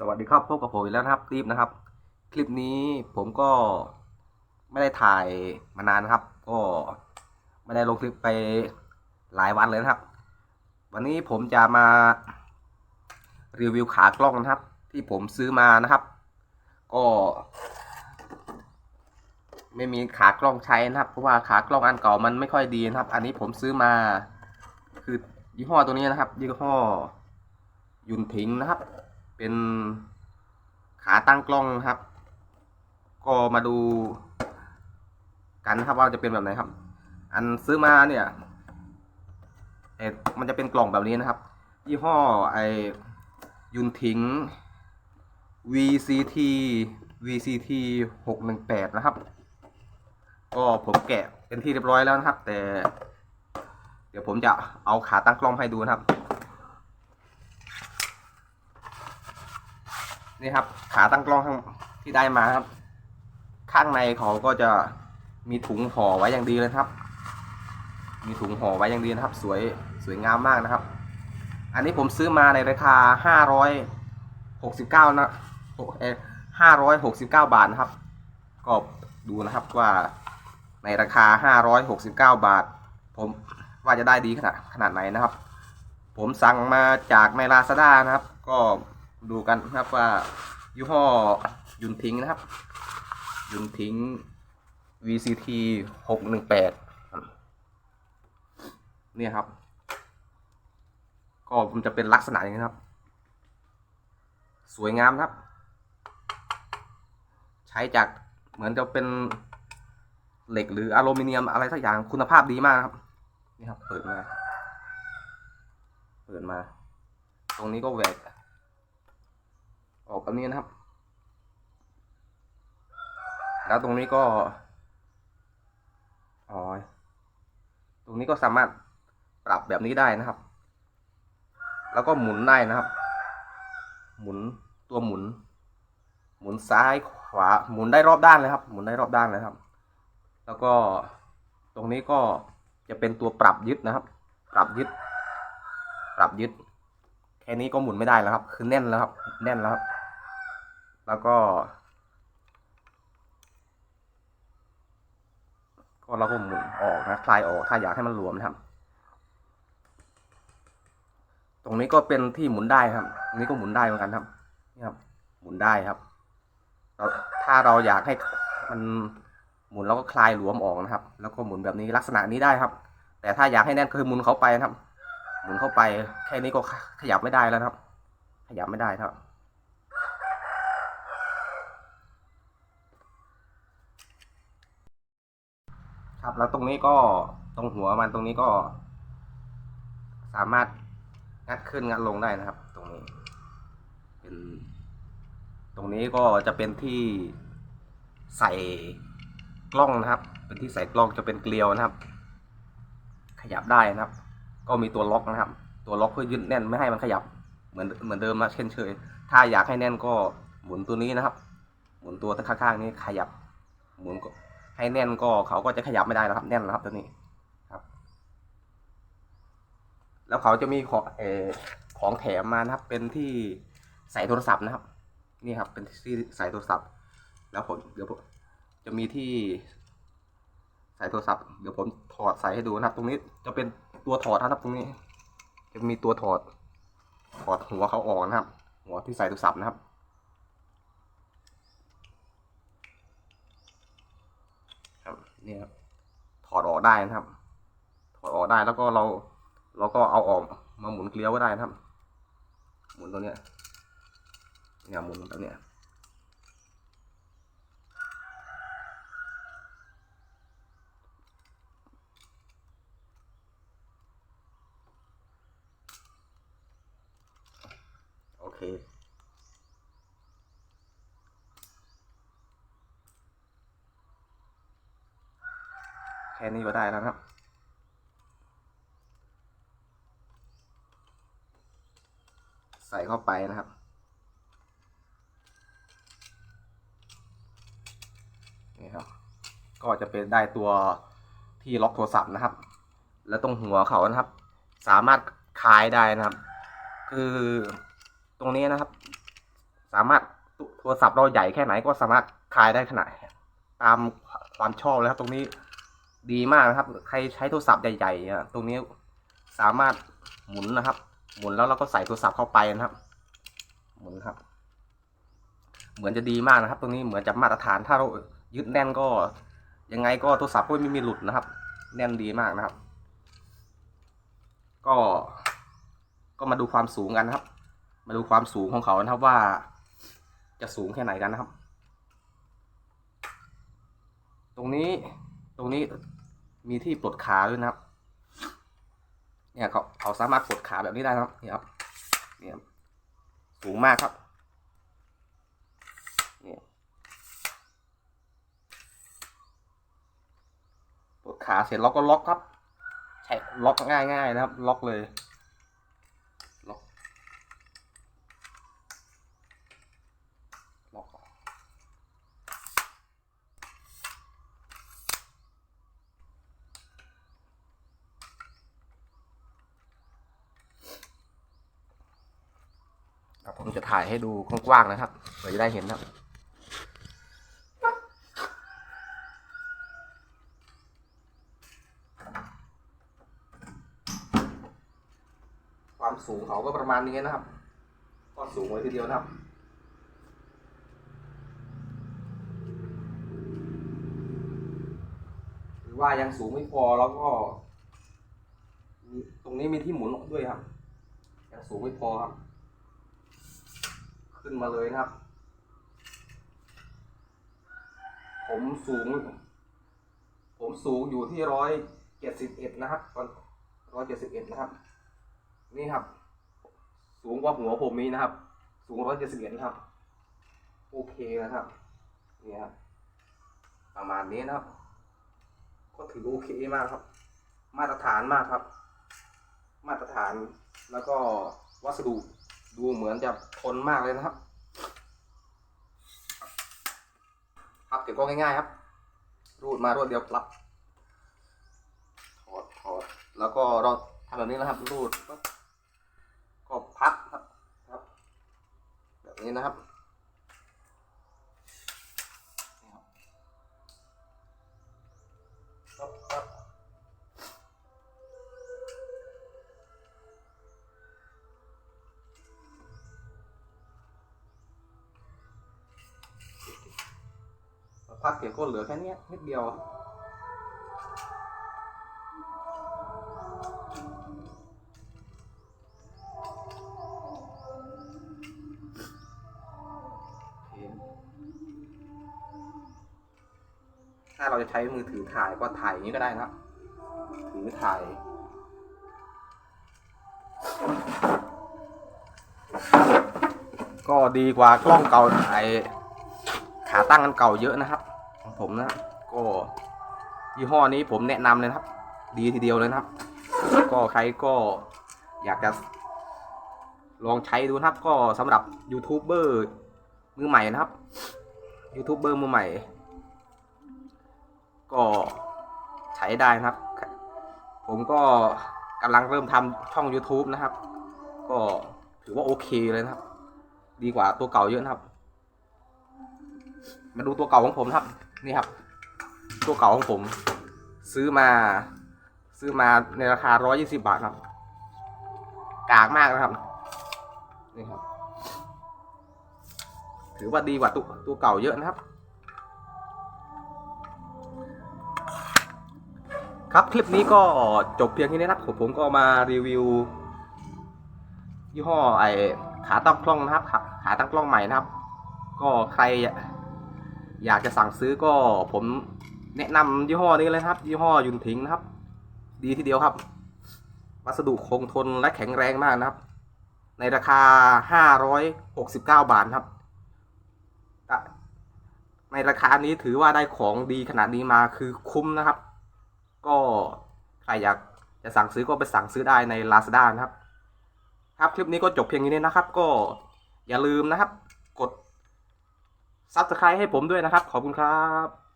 สวัสดีครับพบกับผมอีกแล้วนะครับรีบนะครับ คลิปนี้ผมก็ไม่ได้ถ่ายมานานนะครับ ก็ไม่ได้ลงคลิปไปหลายวันเลยนะครับ วันนี้ผมจะมารีวิวขากล้องนะครับ ที่ผมซื้อมานะครับ ก็ ไม่มีขากล้องใช้นะครับเพราะว่าขากล้องอันเก่ามันไม่ค่อยดีนะครับ อันนี้ผมซื้อมา คือยี่ห้อตัวนี้นะครับ ยี่ห้อยุนถิงนะครับ เป็นขาตั้งกล้องนะครับ ก็มาดูกันนะครับว่าจะเป็นแบบไหนครับ อันซื้อมาเนี่ยเออมันจะเป็นกล่องแบบนี้นะครับ ยี่ห้อไอยุนถิง VCT VCT 618 นะครับ ก็ผมแกะเป็นที่เรียบร้อยแล้วนะครับ แต่ เดี๋ยวผมจะเอาขาตั้งกล้องให้ดูนะครับ นี่ครับ ขาตั้งกล้องที่ได้มาครับ ข้างในเขาก็จะมีถุงห่อไว้อย่างดีเลยครับ มีถุงห่อไว้อย่างดีนะครับ สวยสวยงามมากนะครับ อันนี้ผมซื้อมาในราคาห้าร้อยหกสิบเก้านะห้าร้อยหกสิบเก้าบาทนะครับ ก็ดูนะครับว่าในราคาห้าร้อยหกสิบเก้าบาท ผมว่าจะได้ดีขนาดขนาดไหนนะครับ ผมสั่งมาจากในลาซาด้านะครับ ก็ ดูกันนะครับว่ายี่ห้อยุนทิ้งนะครับ ยุนทิ้ง VCT หกหนึ่งแปดเนี่ยครับ ก็มันจะเป็นลักษณะอย่างนี้ครับ สวยงามครับ ใช้จากเหมือนจะเป็นเหล็กหรืออลูมิเนียมอะไรสักอย่างคุณภาพดีมากครับ นี่ครับ เปิดมา เปิดมา ตรงนี้ก็แหวก ออกแบบนี้นะครับ แล้วตรงนี้ก็อ๋อตรงนี้ก็สามารถปรับแบบนี้ได้นะครับ แล้วก็หมุนได้นะครับ หมุนตัวหมุน หมุนซ้ายขวา หมุนได้รอบด้านเลยครับ หมุนได้รอบด้านเลยครับ แล้วก็ตรงนี้ก็จะเป็นตัวปรับยึดนะครับ ปรับยึด ปรับยึด แค่นี้ก็หมุนไม่ได้แล้วครับ คือแน่นแล้วครับ แน่นแล้วครับ แล้วก็ก็เราก็หมุนออกนะคลายออกถ้าอยากให้มันหลวมนะครับ ตรงนี้ก็เป็นที่หมุนได้ครับตรงนี้ก็หมุนได้เหมือนกันครับนี่ครับ หมุนได้ครับเราถ้าเราอยากให้มันหมุนแล้วก็คลายหลวมออกนะครับ แล้วก็หมุนแบบนี้ลักษณะนี้ได้ครับ แต่ถ้าอยากให้แน่นคือหมุนเข้าไปนะครับ หมุนเข้าไปแค่นี้ก็ขยับไม่ได้แล้วครับ ขยับไม่ได้ครับ ครับ แล้วตรงนี้ก็ตรงหัวมันตรงนี้ก็ สามารถงัดขึ้นงัดลงได้นะครับ ตรงนี้ เป็น ตรงนี้ก็จะเป็นที่ใส่กล้องนะครับ เป็นที่ใส่กล้องจะเป็นเกลียวนะครับ ขยับได้นะครับ ก็มีตัวล็อกนะครับ ตัวล็อกเพื่อยึดแน่นไม่ให้มันขยับ เหมือนเหมือนเดิมนะเช่นเคยถ้าอยากให้แน่นก็หมุนตัวนี้นะครับ หมุนตัวข้างๆนี้ขยับ หมุนก็ ให้แน่นก็เขาก็จะขยับไม่ได้แล้วครับ แน่นแล้วครับตัวนี้ครับ แล้วเขาจะมีของเออของแถมมานะครับ เป็นที่ใส่โทรศัพท์นะครับ นี่ครับ เป็นที่ใส่โทรศัพท์ แล้วผมเดี๋ยวผมจะมีที่ใส่โทรศัพท์เดี๋ยวผมถอดใส่ให้ดูนะครับ ตรงนี้จะเป็นตัวถอดนะครับตรงนี้ จะมีตัวถอดถอดหัวเขาออกนะครับ หัวที่ใส่โทรศัพท์นะครับ นี่ครับถอดออกได้นะครับ ถอดออกได้แล้วก็เราเราก็เอาออกมาหมุนเกลียวก็ได้นะครับ หมุนตัวเนี้ยเนี่ยหมุนแบบเนี้ยโอเค แค่นี้ก็ได้แล้วนะครับ ใส่เข้าไปนะครับ นี่ครับ ก็จะเป็นได้ตัวที่ล็อกโทรศัพท์นะครับ แล้วตรงหัวเขานะครับ สามารถคลายได้นะครับ คือตรงนี้นะครับ สามารถโทรศัพท์เราใหญ่แค่ไหนก็สามารถคลายได้ขนาดตามความชอบเลยครับตรงนี้ ดีมากนะครับ ใครใช้โทรศัพท์ใหญ่ๆอะตรงนี้สามารถหมุนนะครับ หมุนแล้วเราก็ใส่โทรศัพท์เข้าไปนะครับ หมุนครับ เหมือนจะดีมากนะครับ ตรงนี้เหมือนจะมาตรฐานถ้าเรายึดแน่นก็ ยังไงก็โทรศัพท์ก็ไม่มีหลุดนะครับ แน่นดีมากนะครับ ก็ ก็มาดูความสูงกันนะครับ มาดูความสูงของเขานะครับว่า จะสูงแค่ไหนกันนะครับ ตรงนี้ตรงนี้ มีที่ปลดขาด้วยนะครับ เนี่ยเขาเขาสามารถปลดขาแบบนี้ได้นะครับเนี่ยครับเนี่ยสูงมากครับเนี่ยปลดขาเสร็จล็อกก็ล็อกครับ ใช้ล็อกง่ายๆนะครับ ล็อกเลย ล็อก ล็อกครับ ผมจะถ่ายให้ดูกว้างๆนะครับเพื่อจะได้เห็นนะครับความสูงเขาก็ประมาณนี้นะครับ ก็สูงไว้ทีเดียวนะครับ หรือว่ายังสูงไม่พอแล้วก็ ตรงนี้มีที่หมุนด้วยครับ ยังสูงไม่พอครับ ขึ้นมาเลยนะครับ ผมสูง ผมสูงอยู่ที่ร้อยเจ็ดสิบเอ็ดนะครับร้อยเจ็ดสิบเอ็ดนะครับ นี่ครับ สูงกว่าหัวผมนี้นะครับ สูงร้อยเจ็ดสิบเอ็ดนะครับ โอเคนะครับ นี่ครับ ประมาณนี้นะครับ ก็ถือโอเคมากครับ มาตรฐานมากครับ มาตรฐานแล้วก็วัสดุ ดูเหมือนจะทนมากเลยนะครับ ครับเก็บก็ง่ายๆครับ รูดมารวดเดียวปรับถอดถอดแล้วก็เราทำแบบนี้นะครับรูดปั๊บ พักเก็บก็เหลือแค่นี้นิดเดียว ถ้าเราจะใช้มือถือถ่ายก็ถ่ายอย่างนี้ก็ได้นะถือถ่ายก็ดีกว่ากล้องเก่าถ่าย ขาตั้งกันเก่าเยอะนะครับ ของผมนะก็ยี่ห้อนี้ผมแนะนำเลยนะครับ ดีทีเดียวเลยนะครับ ก็ใครก็อยากจะลองใช้ดูนะครับ ก็สำหรับยูทูบเบอร์มือใหม่นะครับยูทูบเบอร์มือใหม่ ก็ใช้ได้นะครับ ผมก็กำลังเริ่มทำช่อง YouTube นะครับ ก็ถือว่าโอเคเลยนะครับ ดีกว่าตัวเก่าเยอะนะครับ มาดูตัวเก่าของผมนะครับ นี่ครับ ตัวเก่าของผม ซื้อมา ซื้อมาในราคา120บาทครับ กากมากนะครับ นี่ครับ ถือว่าดีกว่าตัวตัวเก่าเยอะนะครับ ครับคลิปนี้ก็จบเพียงแค่นี้นะครับผมผมก็มารีวิว ยี่ห้อไอขาตั้งกล้องนะครับ ขาขาตั้งกล้องใหม่นะครับ ก็ใคร อยากจะสั่งซื้อก็ผมแนะนำยี่ห้อนี้เลยครับยี่ห้อยุนถิงนะครับ ดีทีเดียวครับ วัสดุคงทนและแข็งแรงมากนะครับ ในราคา 569 บาทครับ ในราคานี้ถือว่าได้ของดีขนาดนี้มาคือคุ้มนะครับ ก็ใครอยากจะสั่งซื้อก็ไปสั่งซื้อได้ใน Lazada นะครับ ครับคลิปนี้ก็จบเพียงนี้นะครับ ก็อย่าลืมนะครับ กด Subscribe ให้ผมด้วยนะครับ ขอบคุณครับ